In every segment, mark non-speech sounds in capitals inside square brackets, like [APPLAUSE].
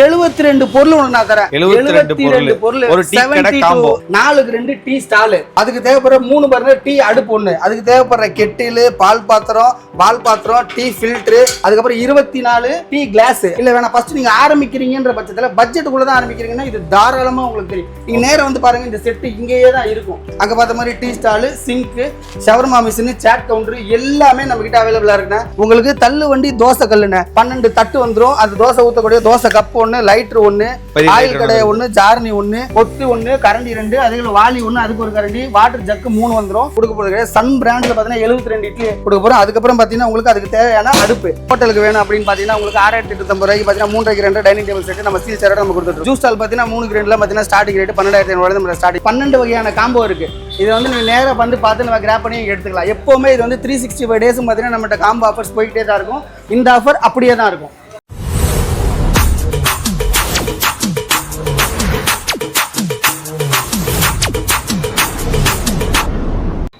எழுபத்தி ரெண்டு பொருள் ஒண்ணு நான் தரேன். 72 72 பொருள். ஒரு டீ கடை 72 combo. நாலுக்கு ரெண்டு டீ ஸ்டாலு. அதுக்கு தேவைப்படுற மூணு பர்னர் டீ அடுப்பு ஒண்ணு. அதுக்கு தேவைப்படுற கெட்டிலு பால் பாத்திரம் பால் பாத்திரம் டீ ஃபில்டர் அதுக்கப்புறம் இருபத்தி நாலு டீ கிளாஸ் இல்ல வேணாம். ஃபர்ஸ்ட் நீங்க ஆரம்பிக்கிறீங்கன்ற பட்சத்துல பட்ஜெட்டுக்குள்ள தான் ஆரம்பிக்கிறீங்கன்னா இது தாராளமா உங்களுக்கு தெரியும். நீங்க நேரா வந்து பாருங்க இந்த செட்டு இங்கேயே தான் இருக்கும். அங்க பார்த்த மாதிரி tea stall sink shawarma machine chaat counter எல்லாமே நம்ம கிட்ட அவைலபிளா இருக்குண்ணே. உங்களுக்கு தள்ளு வண்டி தோசை கல்லுண்ணே. பன்னெண்டு தட்டு வந்துரும். அது தோசை ஊத்தக்கூடிய தோசை கப் ஒண்ணு லைட்டர் ஒண்ணு பெரிய ஆயில் கடைய ஒண்ணு. ஜார்னி ஒண்ணு கொத்து ஒண்ணு கரண்டி ரெண்டு அதுல வாளி ஒண்ணு அதுக்கு ஒரு கரண்டி வாட்டர் ஜக்கு மூணு வந்துரும். கொடுக்க போறது சன் பிராண்ட்ல பாத்தீங்கன்னா எழுபத்தி ரெண்டு இட்லி கொடுக்க போறோம். அதுக்கப்புறம் பார்த்தீங்கன்னா உங்களுக்கு அதுக்கு தேவையான அடுப்பு. ஹோட்டலுக்கு வேணும் அப்படின்னு பார்த்தீங்கன்னா உங்களுக்கு ஆறாயிரத்தி எட்நூத்தம்பது ரூபாய்க்கு பார்த்தீங்கன்னா மூன்றரைக்கு ரெண்டு டைனிங் டேபிள் செட்டு நம்ம ஸ்டீல் சேரோட நம்ம கொடுத்துருக்கோம் ஜூஸ் ஸ்டால் பார்த்தீங்கன்னா மூணு கிரேண்ட்ல பார்த்தீங்கன்னா ஸ்டார்டிங் ரேட் பன்னெண்டாயிரத்தி ஐநூறு நம்ம ஸ்டார்டிங் பன்னெண்டு வகையான காம்போ இருக்கு. இது வந்து நீங்கள் நேராக வந்து பார்த்து நம்ம கிராப் பண்ணி எடுத்துக்கலாம். எப்போவுமே இது வந்து த்ரீ சிக்ஸ்டி ஃபைவ் டேஸும் பார்த்தீங்கன்னா நம்மகிட்ட காம்போ ஆஃபர்ஸ் போய்கிட்டே தான் இருக்கும். இந்த ஆஃபர் அப்படியே தான் இருக்கும்.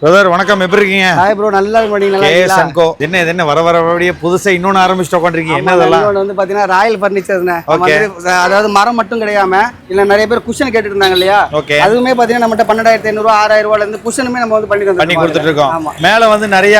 பிரதர் வணக்கம். எப்படி இருக்கீங்க? ஹாய் ப்ரோ நல்லா இருக்கு நீங்க நல்லா இருக்கீங்களா? And co. என்ன இது என்ன வர வர அப்படியே புதுசா இன்னொன்னு ஆரம்பிச்சுட்டு உட்காந்துருக்கீங்க என்ன இன்னொன்னு வந்து பாத்தீங்கன்னா ராயல் பர்னிச்சர்ஸ்னே Okay. அதாவது மரம் மட்டும் கிடையாம இல்ல நிறைய பேர் குஷன் கேட்டுட்டு இருந்தாங்க இல்லையா அதுவுமே பாத்தீங்கன்னா நம்மகிட்ட பன்னெண்டாயிரத்தி ஐநூறு ஆறாயிரம் ரூபாயில இருந்து குஷனுமே நம்ம வந்து பண்ணி பண்ணி கொடுத்துட்டு இருக்கோம் மேல வந்து நிறைய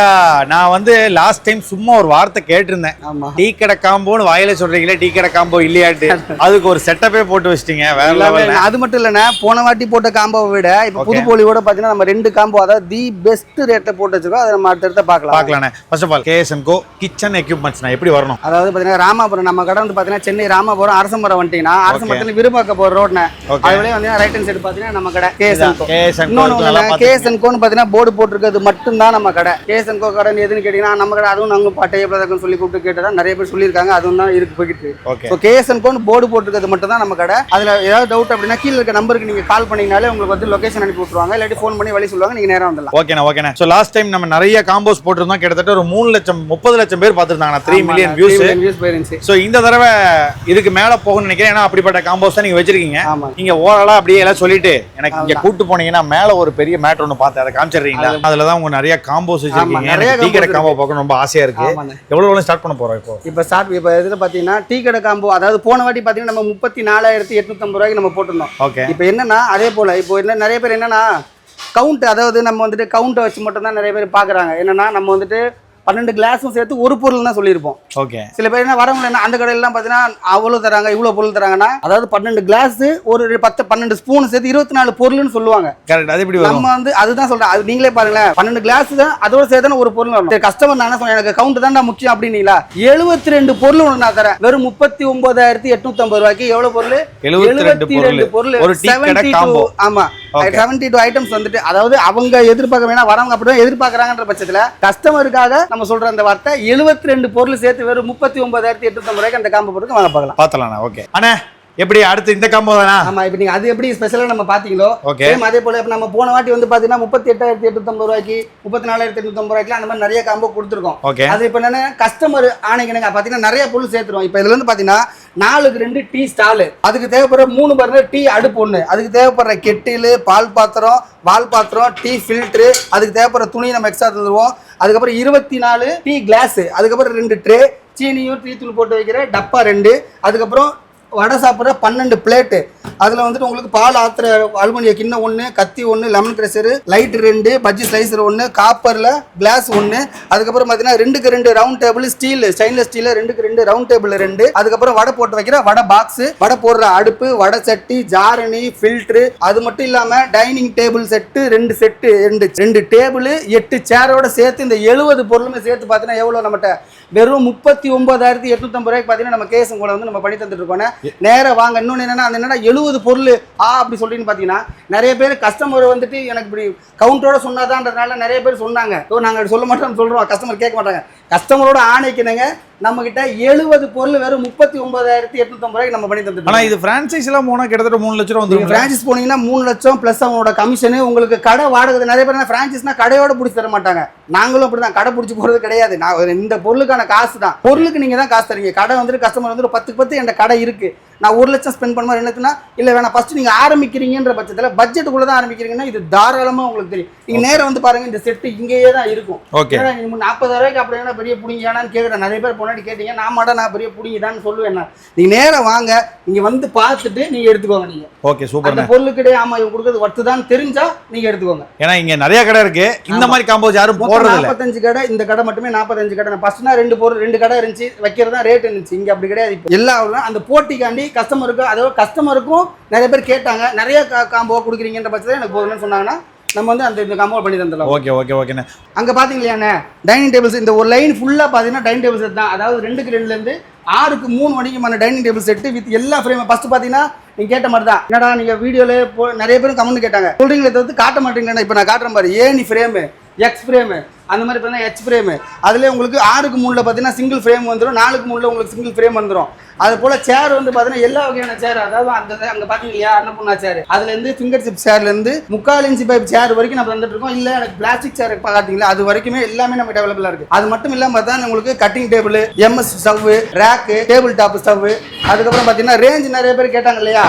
நான் வந்து லாஸ்ட் டைம் சும்மா ஒரு வார்த்தை கேட்டிருந்தேன். டீ கடை காம்போன்னு வாயில சொல்றீங்களே டீ கடை காம்போ இல்லையாட்டு [LAUGHS] அதுக்கு ஒரு செட்டப்பே போட்டு வச்சிட்டீங்க வேற அது மட்டும் இல்லைண்ணே. போன வாட்டி போட்ட காம்போவை விட இப்ப. புது போலியோட பாத்தீங்கன்னா நம்ம ரெண்டு காம்போ அதாவது தி பெஸ்ட் ரேட்டை போட்டு வச்சிருக்கோம். அதை நம்ம அடுத்தடுத்த பார்க்கலாம். பார்க்கலாண்ணே first of all KS and co kitchen equipments எப்படி வரணும்? அதாவது பாத்தீங்கன்னா ராமாபுரம் நம்ம கடை வந்து பாத்தீங்கன்னா சென்னை ராமாபுரம் அரசமரம் வந்துட்டீங்கன்னா அரசமரத்துல விரும்பாக்க போற ரோட்னே ஓகே அது வழியா வந்து ரைட் ஹேண்ட் சைடு பாத்தீங்கன்னா நம்ம கடை. கேஎஸ்என் கேஎஸ் அண்ட் இன்னொன்னு கோ நல்லா ஒண்ணு கேஎஸ்என் கோன்னு பாத்தீங்கன்னா போர்டு போட்டிருக்கிறது மட்டும்தான் நம்ம கடை. கேஎஸ்என் கோ கடை எதுன்னு கேட்டீங்கன்னா நம்ம கடை அதுவும் நாங்க பாட்டை எப்படிதான் சொல்லி கூப்பிட்டு கேட்டதா நிறைய பேர் சொல்லியிருக்காங்க. அதுவும் தான் இருக்கு போய்கிட்டு ஸோ கேஎஸ்என் கோன்னு போர்டு போட்டிருக்கிறது மட்டும் தான் நம்ம கடை. அதுல ஏதாவது டவுட் அப்படின்னா கீழே இருக்க நம்பருக்கு நீங்க கால் பண்ணீங்கனாலே உங்களுக்கு வந்து லொகேஷன் அனுப்பி விட்டுருவாங்க. இல்லாட்டி ஃபோன் பண்ணி வழி சொல்லுவாங்க. நீங்க நேரா வந்துடலாம். ஓகேண்ணா ஓகேண்ணா. ஸோ லாஸ்ட் டைம் நம்ம நிறைய காம்போஸ் போட்டிருந்தோம். கிட்டத்தட்ட ஒரு மூணு லட்சம் முப்பது லட்சம் பேர் பார்த்துருந்தாங்க த்ரீ மில்லியன் வியூஸ் போயிருந்துச்சு. ஸோ இந்த தடவை இதுக்கு மேல போகணும்னு நினைக்கிறேன். ஏன்னா அப்படிப்பட்ட காம்போஸ் தான் நீங்க வச்சிருக்கீங்க. ஆமா. நீங்க ஓரளா அப்படியே எல்லாம் சொல்லிட்டு எனக்கு இங்க கூட்டு போனீங்கன்னா மேல ஒரு பெரிய மேட் ஒன்று பார்த்தேன் அதை காமிச்சிடுறீங்களா? அதுல தான் உங்க நிறைய காம்போஸ் வச்சிருக்கீங்க. நிறைய டீ கடை காம்போ பார்க்கணும் ரொம்ப ஆசையா இருக்கு. ஆமாண்ணே. எவ்வளவு ஸ்டார்ட் பண்ண போறோம் இப்போ. இப்போ ஸ்டார்ட் இப்போ இதில் பார்த்தீங்கன்னா டீ கடை காம்போ அதாவது போன வாட்டி பார்த்தீங்கன்னா நம்ம முப்பத்தி நாலாயிரத்தி எட்நூத்தம்பது ரூபாய்க்கு நம்ம போட்டிருந்தோம். ஓகே இப்போ என்னன்னா அதே போல் இப்போ என்ன நிறைய பேர் என்னன்னா கவுண்ட் அதாவது நம்ம வந்துட்டு கவுண்ட்டை வச்சு மட்டும் தான் நிறைய பேர் பார்க்குறாங்க. என்னன்னா நம்ம வந்துட்டு பன்னெண்டு கிளாஸும் சேர்த்து ஒரு பொருள் தான் சொல்லியிருப்போம். ஓகே. சில பேர் என்ன வரவங்க என்ன அந்த கடையிலாம் பார்த்தீங்கன்னா அவ்வளோ தராங்க இவ்வளோ பொருள் தராங்கன்னா அதாவது பன்னெண்டு கிளாஸ் ஒரு பத்து பன்னெண்டு ஸ்பூன் சேர்த்து இருபத்தி நாலு பொருள்னு சொல்லுவாங்க. கரெக்ட் அது வரும்? நம்ம வந்து அதுதான் சொல்றேன். அது நீங்களே பாருங்களேன். பன்னெண்டு கிளாஸ் தான் அதோட சேர்த்து ஒரு பொருள் வரணும். கஸ்டமர் நான் என்ன சொன்னேன் எனக்கு கவுண்ட் தான் முக்கியம் அப்படின்னீங்களா? எழுபத்தி ரெண்டு பொருள் ஒன்று நான் தரேன். வெறும் முப்பத்தி ஒன்பதாயிரத்தி எட்நூத்தி ஐம்பது ரூபாய்க்கு எவ்வளவு பொருள்? 72 பொருள். ஒரு டீ கடை 72 combo. ஆமா. செவன்டி டூ ஐட்டம்ஸ் வந்துட்டு அதாவது அவங்க எதிர்பார்க்க வேணா வரவங்க அப்படிதான் எதிர்பார்க்கறாங்கன்ற பட்சத்துல கஸ்டமருக்காக நம்ம சொல்ற அந்த வார்த்தை எழுபத்தி ரெண்டு பொருள் சேர்த்து வெறும் முப்பத்தி ஒன்பதாயிரத்தி எட்நூத்தி ரூபாய்க்கு அந்த காம்போ போட்டு வாங்க பார்க்கலாம். பார்த்தலாம்ண்ணா ஓகே அண்ணா எப்படி அடுத்து இந்த காம்போ தானா? ஆமா இப்போ நீங்க அது எப்படி ஸ்பெஷலா நம்ம பாத்தீங்களோ ஓகே அதே போல இப்ப நம்ம போன வாட்டி வந்து பாத்தீங்கன்னா முப்பத்தி எட்டாயிரத்தி எட்நூத்தம்பது ரூபாய்க்கு முப்பத்தி நாலாயிரத்தி எட்நூத்தம்பது ரூபாய்க்கு அந்த மாதிரி நிறைய காம்போ கொடுத்துருக்கோம். ஓகே அது இப்போ என்னன்னா கஸ்டமர் ஆணைக்கு பாத்தீங்கன்னா நிறைய பொருள் சேர்த்துருவோம். இப்போ இதுல இருந்து பாத்தீங்கன்னா நாலுக்கு ரெண்டு டீ ஸ்டாலு அதுக்கு தேவைப்படுற மூணு பர்னர் டீ அடுப்பு ஒண்ணு. அதுக்கு தேவைப்படுற கெட்டிலு பால் பாத்திரம் வால் பாத்திரம் டீ ஃபில்ட்ரு அதுக்கு தேவைப்படுற துணி நம்ம எக்ஸ்ட்ரா தந்துருவோம். அதுக்கப்புறம் இருபத்தி நாலு டீ கிளாஸ் அதுக்கப்புறம் ரெண்டு ட்ரே சீனியும் டீ தூள் போட்டு வைக்கிற டப்பா ரெண்டு. அதுக்கப்புறம் வடை சாப்பிட்ற பன்னெண்டு பிளேட்டு அதில் வந்துட்டு உங்களுக்கு பால் ஆத்துற அலுமினிய கிண்ணம் ஒன்று கத்தி ஒன்று லெமன் க்ரெஷரு லைட் ரெண்டு பஜ்ஜி ஸ்லைசர் ஒன்று காப்பரில் கிளாஸ் ஒன்று அதுக்கப்புறம் பார்த்தீங்கன்னா ரெண்டுக்கு ரெண்டு ரவுண்ட் டேபிள் ஸ்டீல் ஸ்டெயின்லெஸ் ஸ்டீலில் ரெண்டுக்கு ரெண்டு ரவுண்ட் டேபிள் ரெண்டு. அதுக்கப்புறம் வடை போட்டு வைக்கிற வடை பாக்ஸ் வடை போடுற அடுப்பு வடை சட்டி ஜாரணி ஃபில்ட்ரு அது மட்டும் இல்லாமல் டைனிங் டேபிள் செட்டு ரெண்டு செட்டு ரெண்டு ரெண்டு டேபிள் எட்டு சேரோட சேர்த்து இந்த எழுபது பொருளுமே சேர்த்து பார்த்தீங்கன்னா எவ்வளோ நம்மகிட்ட? வெறும் முப்பத்தி ஒன்பதாயிரத்தி எட்நூத்தம்பது ரூபாய்க்கு பார்த்தீங்கன்னா நம்ம கேஸ் கூட வந்து நம்ம பண்ணி தந்துட்டு இருக்கோம். நேராக வாங்க. இன்னொன்று என்னன்னா அந்த என்னன்னா எழுபது பொருள் ஆ அப்படி சொல்லின்னு பார்த்தீங்கன்னா நிறைய பேர் கஸ்டமர் வந்துட்டு எனக்கு இப்படி கவுண்டரோட சொன்னாதான்றதுனால நிறைய பேர் சொன்னாங்க. ஸோ நாங்கள் சொல்ல மாட்டோம்னு சொல்கிறோம் கஸ்டமர் கேட்க மாட்டாங்க. கஸ்டமரோட ஆணைக்குனங்க நம்ம கிட்ட எழுபது பொருள் வெறும் முப்பத்தி ஒன்பதாயிரத்தி எட்நூத்தம்பது ரூபாய்க்கு நம்ம பண்ணி தந்துட்டு ஆனா இது பிரான்சைஸ் எல்லாம் போனா கிட்டத்தட்ட மூணு லட்சம் ரூபா நீங்க வந்துரும் பிரான்சைஸ் போனீங்கன்னா மூணு லட்சம் ப்ளஸ் அவங்களோட கமிஷனு உங்களுக்கு கடை வாடகை நிறைய பேர் பிரான்சைஸ்னா கடையோட பிடிச்சி தர மாட்டாங்க. நாங்களும் அப்படிதான். கடை பிடிச்சி போறது கிடையாது. நான் ஒரு இந்த பொருளுக்கான காசு தான். பொருளுக்கு நீங்க தான் காசு தரீங்க. கடை வந்துட்டு கஸ்டமர் வந்துட்டு பத்துக்கு பத்து என் கடை இருக்கு. நான் ஒரு லட்சம் ஸ்பெண்ட் பண்ணுமா ரெண்டு லட்சம்னா இல்லை வேணாம். ஃபர்ஸ்ட் நீங்கள் ஆரம்பிக்கிறீங்கன்ற பட்சத்தில் பட்ஜெட்டுக்குள்ளே தான் ஆரம்பிக்கிறீங்கன்னா இது தாராளமாக உங்களுக்கு தெரியும். நீங்கள் நேரா வந்து பாருங்க இந்த செட்டு இங்கேயே தான் இருக்கும். நாற்பதாயிரம் ரூபாய்க்கு அப்படி என்ன பெரிய புடிங்கியானான்னு கேட்குறேன் நிறைய பேர் பொன்னாடி கேட்டீங்க நான் மாட்டா நான் பெரிய புடிங்கிதான்னு சொல்லுவேன் நான். நீங்கள் நேரா வாங்க நீங்கள் வந்து பார்த்துட்டு நீங்கள் எடுத்துக்கோங்க நீங்கள் ஓகே சூப்பர் அந்த பொருளுக்கிட்டே ஆமா இவங்க கொடுக்குறது ஒர்த்து தான் தெரிஞ்சா நீங்கள் எடுத்துக்கோங்க. ஏன்னா இங்க நிறைய கடை இருக்கு. இந்த மாதிரி காம்போஸ் யாரும் போடுறது நாற்பத்தஞ்சு கடை இந்த கடை மட்டுமே நாற்பத்தஞ்சு கடை. ஃபர்ஸ்ட்னா ரெண்டு பொருள் ரெண்டு கடை இருந்துச்சு வைக்கிறதா ரேட் இருந்துச்சு. இங்க அப்படி கிடையாது இப்போ. எல்லா அந்த போட்டிக்காண்டி கஸ்டமருக்கு அதாவது கஸ்டமருக்கும் நிறைய பேர் கேட்டாங்க நிறைய காம்போ கொடுக்குறீங்கன்ற பட்சத்தில் எனக்கு போதும்னு சொன்னாங்கன்னா நம்ம வந்து அந்த இந்த காம்போ பண்ணி தந்துடலாம். ஓகே ஓகே ஓகேண்ணே. அங்கே பார்த்தீங்களையாண்ணே டைனிங் டேபிள்ஸ் இந்த ஒரு லைன் ஃபுல்லாக பார்த்தீங்கன்னா டைனிங் டேபிள் செட் தான். அதாவது ரெண்டுக்கு ரெண்டுலேருந்து ஆறுக்கு மூணு வரைக்குமான டைனிங் டேபிள் செட்டு வித் எல்லா ஃப்ரேம் ஃபஸ்ட்டு பார்த்தீங்கன்னா நீங்கள் கேட்ட மாதிரி தான் என்னடா நீங்கள் வீடியோவில் போ நிறைய பேரும் கமெண்ட் கேட்டாங்க. சொல்கிறீங்களே தவிர்த்து காட்ட மாட்டீங்களா இப்போ நான் காட்டுறேன் பாரு. ஏனி ஃப்ரேமு எக்ஸ் ஃப்ரேமு அந்த மாதிரி பார்த்தீங்கன்னா ஹெச் ஃப்ரேமு அதுலேயே உங்களுக்கு ஆறுக்கு மூணில் பார்த்தீங்கன்னா சிங்கிள் ஃப்ரேம் வந்துடும் நாலுக்கு மூணில் உங்களுக்கு சிங்கிள் ஃப்ரேம் வந்துடும் அது போல் சேர் வந்து பார்த்தீங்கன்னா எல்லா வகையான சேர் அதாவது அந்த அங்கே பார்த்தீங்க இல்லையா அன்னபூர்ணா சேர் அதுலேருந்து ஃபிங்கர் சிப் சேர்லேருந்து முக்கால் இன்ச்சு பைப் சேர் வரைக்கும் நம்ம தந்துட்டு இருக்கோம். இல்லை எனக்கு பிளாஸ்டிக் சேர் பார்த்தீங்களா அது வரைக்குமே எல்லாமே நம்ம அவைலபிளாக இருக்குது அது மட்டும் இல்லாமல் பார்த்தா உங்களுக்கு cutting table MS stove rack table top stove அதுக்கப்புறம் பார்த்தீங்கன்னா ரேஞ்ச் நிறைய பேர் கேட்டாங்க இல்லையா?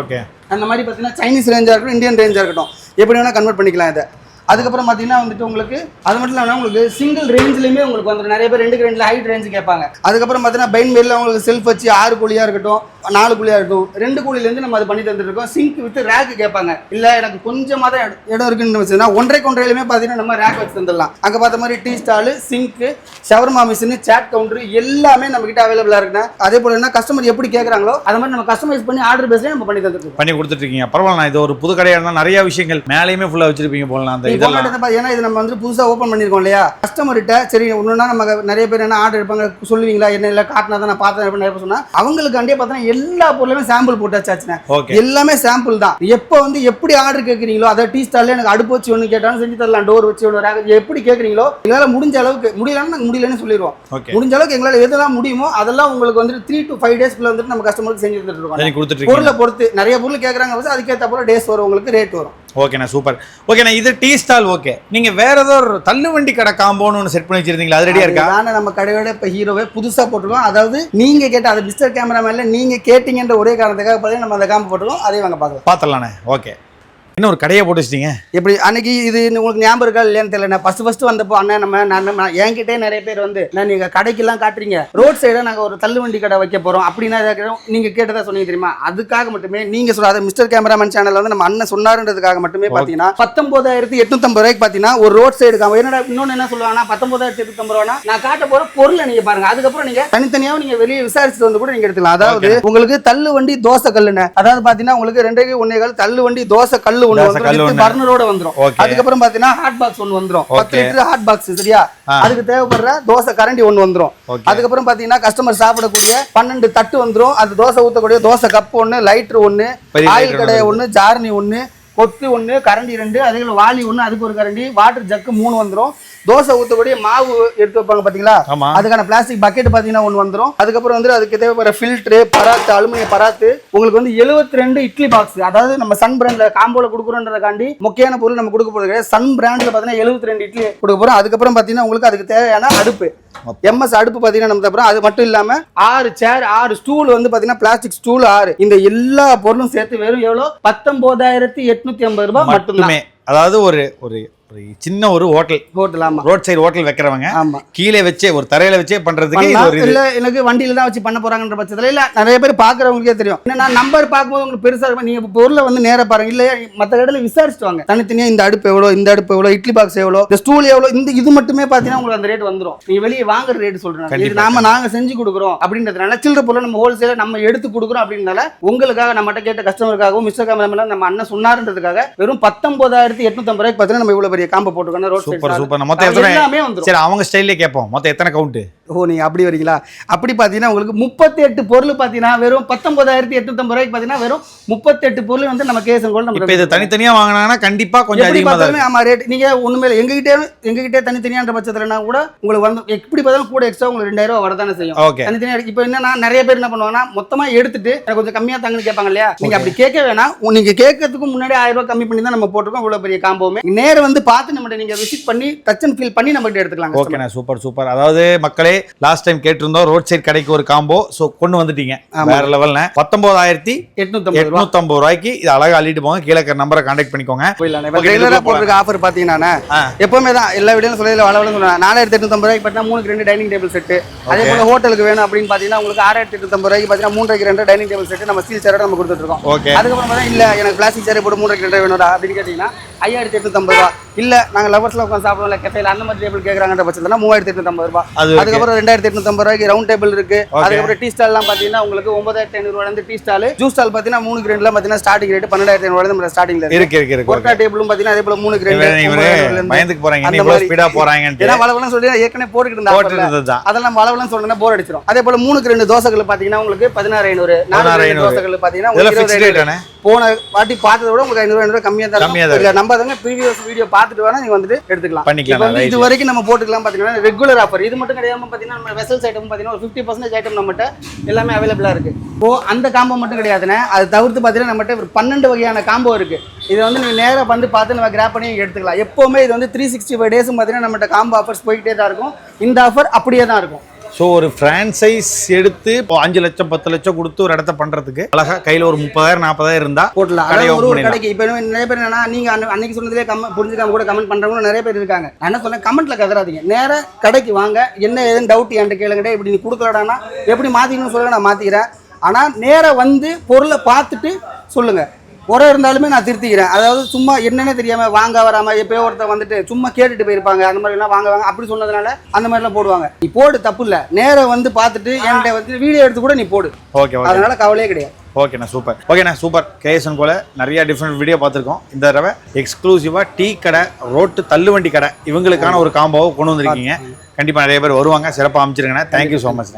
ஓகே அந்த மாதிரி பார்த்தீங்கன்னா சைனீஸ் ரேஞ்சாக இருக்கட்டும் இந்தியன் ரேஞ்சாக இருக்கட்டும். எப்படி வேணால் கன்வெர்ட் பண்ணிக்கலாம் இதை. அதுக்கப்புறம் பார்த்தீங்கன்னா வந்துட்டு உங்களுக்கு அது மட்டும் இல்லாமல் உங்களுக்கு சிங்கிள் ரேஞ்சிலையுமே உங்களுக்கு வந்துடும் நிறைய பேர் ரெண்டு ரேஞ்சில் ஹைட் ரேஞ்சு கேட்பாங்க. அதுக்கப்புறம் பார்த்தீங்கன்னா பைன் மேல உங்களுக்கு செல்ஃப் வச்சு ஆறு குழியாக இருக்கட்டும் நாலு குழியாக இருக்கட்டும் ரெண்டு குழிலேருந்து நம்ம அது பண்ணி தந்துருக்கோம் சிங்க் வித் ரேக் கேட்பாங்க. இல்லை எனக்கு கொஞ்சமாக தான் இடம் இடம் இருக்குன்னு வச்சுன்னா ஒன்றரை கொன்றையிலுமே பார்த்தீங்கன்னா நம்ம ரேக் வச்சு தந்துடலாம். அங்கே பார்த்த மாதிரி டீ ஸ்டாலு சிங்க்கு ஷவர்மா மிஷின் சேட் கவுண்டர் எல்லாமே நம்ம கிட்ட அவைலபிளாக இருக்குண்ணா. அதே போல என்ன கஸ்டமர் எப்படி கேட்குறாங்களோ அது மாதிரி நம்ம கஸ்டமைஸ் பண்ணி ஆர்டர் பேஸ்லேயே நம்ம பண்ணி தந்துருக்கோம் பண்ணி கொடுத்துட்டு இருக்கீங்க. பரவாயில்ல இது ஒரு புது கடையாக இருந்தால் நிறைய விஷயங்கள் மேலேயுமே ஃபுல்லாக வச்சிருப்பீங்க போலாம் அந்த இதெல்லாம் ஏன்னா இது நம்ம வந்து புதுசாக ஓப்பன் பண்ணியிருக்கோம் இல்லையா? கஸ்டமர்கிட்ட சரி ஒன்றுனா நம்ம நிறைய பேர் என்ன ஆர்டர் எடுப்பாங்க சொல்லுவீங்களா என்ன இல்லை காட்டினா தான் நான் பார்த்தேன் நிறைய சொன்னா அவங்களுக்காண்டியே பார்த்தீங்கன்னா எல்லா பொருளுமே சாம்பிள் போட்டாச்சாச்சுண்ணே எல்லாமே சாம்பிள் தான். எப்போ வந்து எப்படி ஆர்டர் கேட்குறீங்களோ அதை டீ ஸ்டாலில் எனக்கு அடுப்பு வச்சு ஒன்று கேட்டாலும் செஞ்சு தரலாம் டோர் வச்சு ஒன்று எப்படி கேட்குறீங்களோ எங்களால் முடிஞ்ச அளவுக்கு முடியலன்னு நாங்கள் முடியலன்னு சொல்லிடுவோம் முடிஞ்ச அளவுக்கு எங்களால் எதெல்லாம் முடியுமோ அதெல்லாம் உங்களுக்கு வந்துட்டு த்ரீ டு ஃபைவ் டேஸ்க்குள்ள வந்துட்டு நம்ம கஸ்டமருக்கு செஞ்சு தந்துட்டு இருக்கோம். பொருளை பொறுத்து நிறைய பொருள் கேட்குறாங்க அதுக்கேற்ற போல டேஸ் வரும் உங்களுக்கு ரேட் வரும். ஓகேண்ணா சூப்பர். ஓகேண்ணா இது டீ ஸ்டால் ஓகே. நீங்க வேற ஏதோ ஒரு தள்ளு வண்டி கடை காம்போன்னு ஒன்று செட் பண்ணி வச்சிருந்தீங்களா? அது ரெடியா இருக்கா? அதுதானே நம்ம கடையோட இப்போ ஹீரோவே புதுசாக போட்டிருக்கோம். அதாவது நீங்க கேட்ட அது மிஸ்டர் கேமராமேன்ல நீங்க கேட்டீங்கன்ற ஒரே காரணத்துக்காக பார்த்தீங்கன்னா நம்ம அந்த காம்பு போட்டிருக்கோம். அதையும் வாங்க பார்க்கலாம். பார்த்துடலாண்ணே ஓகே. இன்னும் ஒரு கடையை போட்டு வச்சிட்டீங்க? எப்படி அன்னைக்கு இது உங்களுக்கு ஞாபகம் இருக்கா இல்லையான்னு தெரியல ஃபர்ஸ்ட் ஃபர்ஸ்ட் வந்தப்போ அண்ணன் நம்ம நான் என்கிட்டே நிறைய பேர் வந்து நான் நீங்க கடைக்கெல்லாம் காட்டுறீங்க. ரோட் சைடா நாங்க ஒரு தள்ளுவண்டி கடை வைக்க போறோம். அப்படின்னா இதை கேட்டோம். நீங்க கேட்டதா சொன்னீங்க தெரியுமா? அதுக்காக மட்டுமே நீங்க சொல்ற அது மிஸ்டர் கேமராமேன் சேனல்ல வந்து நம்ம அண்ணன் சொன்னாருன்றதுக்காக மட்டுமே பாத்தீங்கன்னா பத்தொன்பதாயிரத்தி எட்நூத்தம்பது ரூபாய்க்கு பாத்தீங்கன்னா ஒரு ரோட் சைடு காம்போ என்னடா இன்னொன்னு என்ன சொல்லுவாங்கன்னா பத்தொன்பதாயிரத்தி எட்நூத்தம்பது ரூபா நான் காட்ட போற பொருளை நீங்க பாருங்க. அதுக்கப்புறம் நீங்க தனித்தனியாவும் நீங்க வெளியே விசாரிச்சுட்டு வந்து கூட நீங்க எடுத்துக்கலாம். அதாவது உங்களுக்கு தள்ளு வண்டி தோசை கல்லுன்னு அதாவது பாத்தீங்கன்னா உங்களுக்கு ரெண்டே ஒன்னே கால் தள்ளு வண்டி தோசை கல்லு ஒன்று கல்லு ஒண்ணு. பர்னரோட வந்துரும் Okay. அதுக்கப்புறம் பாத்தீங்கன்னா ஹாட் பாக்ஸ் ஒன்று வந்துரும் பத்து. லிட்டர் ஹாட் பாக்ஸ் சரியா. அதுக்கு தேவைப்படுற தோசை கரண்டி வந்துரும் Okay. அதுக்கப்புறம் பாத்தீங்கன்னா கஸ்டமர் சாப்பிடக்கூடிய பன்னெண்டு தட்டு வந்துரும் அது தோசை ஊத்தக்கூடிய தோசை கப் ஒன்று லைட்டர் பெரிய ஆயில் கடை ஒன்று ஜார்னி ஒன்று கொத்து ஒன்று கரண்டி ரெண்டு அதே போல வாளி ஒன்று அதுக்கு ஒரு கரண்டி வாட்டர் ஜக்கு மூணு வந்துரும். தோசை ஊத்தக்கூடிய மாவு எடுத்து வைப்பாங்க பாத்தீங்களா? ஆமா. அதுக்கான பிளாஸ்டிக் பக்கெட் பார்த்தீங்கன்னா ஒன்று வந்துடும் அதுக்கப்புறம் வந்து அதுக்கு தேவைப்படுற ஃபில்ட்ரு பராத்து அலுமினிய பராத்து உங்களுக்கு வந்து 72 ரெண்டு இட்லி பாக்ஸ் அதாவது நம்ம சன் பிராண்டில் காம்போல கொடுக்குறோன்றதுக்காண்டி முக்கியமான பொருள் நம்ம கொடுக்க போகிறது சன் பிராண்டில் பார்த்தீங்கன்னா 72 ரெண்டு இட்லி கொடுக்க போகிறோம் அதுக்கப்புறம் பார்த்தீங்கன்னா உங்களுக்கு அதுக்கு தேவையான அடுப்பு. எம்எஸ் அடுப்பு பார்த்தீங்கன்னா நம்ம அப்புறம் அது மட்டும் இல்லாமல் ஆறு சேர் ஆறு ஸ்டூல் வந்து பார்த்தீங்கன்னா பிளாஸ்டிக் ஸ்டூல் ஆறு. இந்த எல்லா பொருளும் சேர்த்து வெறும் எவ்வளோ? பத்தொம்போதாயிரத்தி எட்நூத்தி ஐம்பது ரூபாய் மட்டுமே. அதாவது ஒரு ஒரு சின்ன ஒரு ஹோட்டல். ஹோட்டல் ஆமா. ரோட் சைடு ஹோட்டல் வைக்கிறவங்க. ஆமா. கீழே வச்சே ஒரு தரையில வச்சே பண்றதுக்கு இல்ல எனக்கு வண்டியில தான் வச்சு பண்ண போறாங்கன்ற பட்சத்துல இல்ல நிறைய பேர் பாக்குறவங்களுக்கே தெரியும். என்னன்னா நம்பர் பார்க்கும்போது உங்களுக்கு பெருசா இருக்கும். நீங்க பொருளை வந்து நேரா பாருங்க. இல்ல மத்த கடையில விசாரிச்சுட்டு வாங்க. தனித்தனியா இந்த அடுப்பு எவ்வளவு இந்த அடுப்பு எவ்வளவு இட்லி பாக்ஸ் எவ்வளவு இந்த ஸ்டூல் எவ்வளவு இந்த இது மட்டுமே பாத்தீங்கன்னா உங்களுக்கு அந்த ரேட் வந்துரும். நீங்க வெளியே வாங்குற ரேட் சொல்றேன் இது. நாம நாங்க செஞ்சு கொடுக்குறோம் அப்படின்றதுனால சில்லற பொருளை நம்ம ஹோல்சேல நம்ம எடுத்து கொடுக்குறோம் அப்படின்றனால உங்களுக்காக நம்மகிட்ட கேட்ட கஸ்டமருக்காகவும் மிஸ்டர் நம்ம அண்ணன் சொன்னாருன்றதுக்காக வெறும் பத்தொன்பதாயிரத்தி எட்நூத்தம்பது ரூபாய்க்கு பார்த்தீங்கன்னா நம்ம இவ்வளவு பெரிய காம்போ போட்டுக்கணும் ரோட் சூப்பர் சூப்பர். மொத்தம் எத்தனை எல்லாமே வந்துரும். சரி அவங்க ஸ்டைல்லே கேட்போம். மொத்தம் எத்தனை கவுண்ட் ஓ நீங்க அப்படி வரீங்களா? அப்படி பார்த்தீங்கன்னா உங்களுக்கு முப்பத்தி எட்டு பொருள் பார்த்தீங்கன்னா வெறும் பத்தொன்பதாயிரத்தி எட்நூத்தம்பது ரூபாய்க்கு பார்த்தீங்கன்னா வெறும் முப்பத்தெட்டு பொருள் வந்து நம்ம கேசன் கோல்டு நம்ம இது தனித்தனியா வாங்கினாங்கன்னா கண்டிப்பா கொஞ்சம் எப்படி அதிகமா தான் பார்த்தாலுமே ஆமா ரேட் நீங்க ஒண்ணுமே இல்லை எங்ககிட்டே எங்ககிட்டே தனித்தனியான்ற பட்சத்துலனா கூட உங்களுக்கு வந்து எப்படி பார்த்தாலும் கூட எக்ஸ்ட்ரா உங்களுக்கு ரெண்டாயிரம் ரூபாய் வரதானே செய்யும். ஓகே தனித்தனியா இப்போ என்னன்னா நிறைய பேர் என்ன பண்ணுவாங்கன்னா மொத்தமா எடுத்துட்டு எனக்கு கொஞ்சம் கம்மியா தாங்கன்னு கேட்பாங்க இல்லையா? நீங்க அப்படி கேட்க வேணாம். உ- நீங்க கேட்கறதுக்கு முன்னாடி ஆயிரம் ரூபாய் கம்மி பண்ணி தான் நம்ம போட்டிருக்கோம். இவ்வளவு பெரிய காம்போமே நேர வந்து பார்த்து நம்ம நீங்க விசிட் பண்ணி டச் அண்ட் ஃபீல் பண்ணி நம்ம கிட்ட எடுத்துக்கலாம் ஓகேண்ணா சூப்பர் சூப்பர் அதாவது மக்களே லாஸ்ட் டைம் கேட்டிருந்தோம் ரோட் சைடு கடைக்கு ஒரு காம்போ ஸோ கொண்டு வந்துட்டீங்க. வேற லெவல்ல பத்தொன்பதாயிரத்தி எட்நூத்தம்பது எட்நூத்தம்பது ரூபாய்க்கு இது அழகா அள்ளிட்டு போங்க. கீழே நம்பரை கான்டாக்ட் பண்ணிக்கோங்க. ரெகுலராக போட்டிருக்க ஆஃபர் பார்த்தீங்கன்னா. எப்பவுமே தான் எல்லா வீடியோலும் சொல்லி வளவலன்னு சொல்லுவாங்க. நாலாயிரத்தி எட்நூத்தம்பது ரூபாய்க்கு பார்த்தீங்கன்னா மூணுக்கு ரெண்டு டைனிங் டேபிள் செட்டு அதே போல ஹோட்டலுக்கு வேணும் அப்படின்னு பார்த்தீங்கன்னா உங்களுக்கு ஆறாயிரத்தி எட்நூத்தம்பது ரூபாய்க்கு பார்த்தீங்கன்னா மூன்றைக்கு ரெண்டு டைனிங் டேபிள் செட்டு நம்ம ஸ்டீல் சேரோட நம்ம கொடுத்துட்டு இருக்கோம். ஓகே அதுக்கப்புறம் பார்த்தா இல்ல எனக்கு பிளாஸ்டிக் சேரை போட்டு மூன்றைக்கு ரெண்டு வேணும்டா அப்படின்னு கேட்டிங்கன்னா ஐயாயிரத்தி எட்நூத்தம்பது ரூபா. இல்ல நாங்க லவர்ஸ்ல உட்காந்து சாப்பிடுவோம்ல கெஃபேல அந்த மாதிரி டேபிள் கேட்கறாங்கன்ற பட்சத்துல மூவாயிரத்தி எட்நூத்தம்பது ரூபா. அதுக்கப்புறம் ரெண்டாயிரத்தி எட்நூத்தம்பது ரூபாய்க்கு ரவுண்ட் டேபிள் இருக்கு. அதுக்கப்புறம் டீ ஸ்டால்லாம் பார்த்தீங்கன்னா உங்களுக்கு ஒன்பதாயிரத்தி ஐநூறு இருந்து டீ ஸ்டால் ஜூஸ் ஸ்டால் பார்த்தீங்கன்னா மூணுக்கு ரெண்டுல பார்த்தீங்கன்னா ஸ்டார்டிங் ரேட் பன்னெண்டாயிரத்தி ஐநூறு நம்ம ஸ்டார்டிங்ல இருக்கு. இருக்கு ஒர்க்கா டேபிளும் பார்த்தீங்கன்னா அதே போல ரூபாயில இருந்து. பயந்துக்கு போறாங்க. அந்த மாதிரி. ஸ்பீடா போறாங்கன்ட்டு. ஏன்னா வளவலம் சொல்லி ஏற்கனவே போட்டுக்கிட்டு இருந்தா போட்டுருந்தது தான் அதெல்லாம் வளவலம் சொல்றேன்னா போர் அடிச்சிடும் அதே போல மூணுக்கு ரெண்டு தோசைகள் பாத்தீங்கன்னா உங்களுக்கு பதினாறு ஐநூறு நாலு 16,500. தோசைகள் தானே? போன வாட்டி பார்த்ததை விட உங்களுக்கு ஐநூறு ஐநூறு கம்மியா தான் இல்ல ப்ரீவியஸ் வீடியோ பார்த்துட்டு வேணா நீங்க வந்துட்டு எடுத்துக்கலாம். பண்ணிக்கலாம். இது வரைக்கும் நம்ம போட்டுக்கலாம் பாத்தீங்கன்னா ரெகுலர் ஆஃபர் இது மட்டும் கிடையாம பாத்தீங்கன்னா நம்ம வெசல்ஸ் ஐட்டம் பாத்தீங்கன்னா ஒரு ஃபிஃப்டி பர்சன்டேஜ் ஐட்டம் நம்மகிட்ட எல்லாமே அவைலபிளா இருக்கு. இப்போ அந்த காம்போ மட்டும் கிடையாதுண்ணே. அது தவிர்த்து பாத்தீங்கன்னா நம்மகிட்ட ஒரு பன்னெண்டு வகையான காம்போ இருக்கு. இது வந்து நீங்க நேரா வந்து பார்த்து நம்ம கிராப் பண்ணி எடுத்துக்கலாம். எப்பவுமே இது வந்து த்ரீ சிக்ஸ்டி ஃபைவ் டேஸும் பாத்தீங்கன்னா நம்மகிட்ட காம்போ ஆஃபர்ஸ் போயிட்டே தான் இருக்கும். இந்த ஆஃபர் அப்படியே தான் இருக்கும். ஸோ ஒரு ஃப்ரான்சைஸ் எடுத்து இப்போ அஞ்சு லட்சம் பத்து லட்சம் கொடுத்து ஒரு இடத்த பண்றதுக்கு அழகா கையில ஒரு முப்பதாயிரம் நாற்பதாயிரம் இருந்தா பண்ணிடலாம். கடைக்கு இப்போ நிறைய பேர் என்னன்னா நீங்க அன்ன- அன்னைக்கு சொன்னதுலேயே கம்ம புரிஞ்சுக்காம கூட கமெண்ட் பண்றவங்க நிறைய பேர் இருக்காங்க. நான் என்ன சொன்னேன்? கமெண்ட்ல கதறாதீங்க. நேரா கடைக்கு வாங்க. என்ன ஏதுன்னு டவுட் என்கிட்ட கேளுங்கடே. இப்படி நீ கொடுக்கலடானா எப்படி மாத்திக்கணும்னு சொல்லுங்க நான் மாத்திக்கிறேன். ஆனா நேரா வந்து பொருளை பார்த்துட்டு சொல்லுங்க. குறை இருந்தாலுமே நான் திருத்திக்கிறேன். அதாவது சும்மா என்னன்னே தெரியாம வாங்க வராம எப்பயோ ஒருத்தர் வந்துட்டு சும்மா கேட்டுட்டு போயிருப்பாங்க. அந்த மாதிரி எல்லாம் வாங்க வாங்க அப்படி சொன்னதுனால அந்த மாதிரிலாம் போடுவாங்க. நீ போடு தப்பு இல்ல நேரா வந்து பார்த்துட்டு என்கிட்ட வந்து வீடியோ எடுத்து கூட நீ போடு. ஓகே அதனால கவலையே கிடையாது. ஓகேண்ணா சூப்பர் ஓகேண்ணா சூப்பர் கேஎஸ்என் போல நிறைய டிஃப்ரெண்ட் வீடியோ பார்த்துருக்கோம். இந்த தடவை எக்ஸ்க்ளூசிவாக டீ கடை ரோட்டு தள்ளுவண்டி கடை இவங்களுக்கான ஒரு காம்போவை கொண்டு வந்திருக்கீங்க. கண்டிப்பாக நிறைய பேர் வருவாங்க. சிறப்பாக அமைச்சிருங்கண்ணா. Thank you so much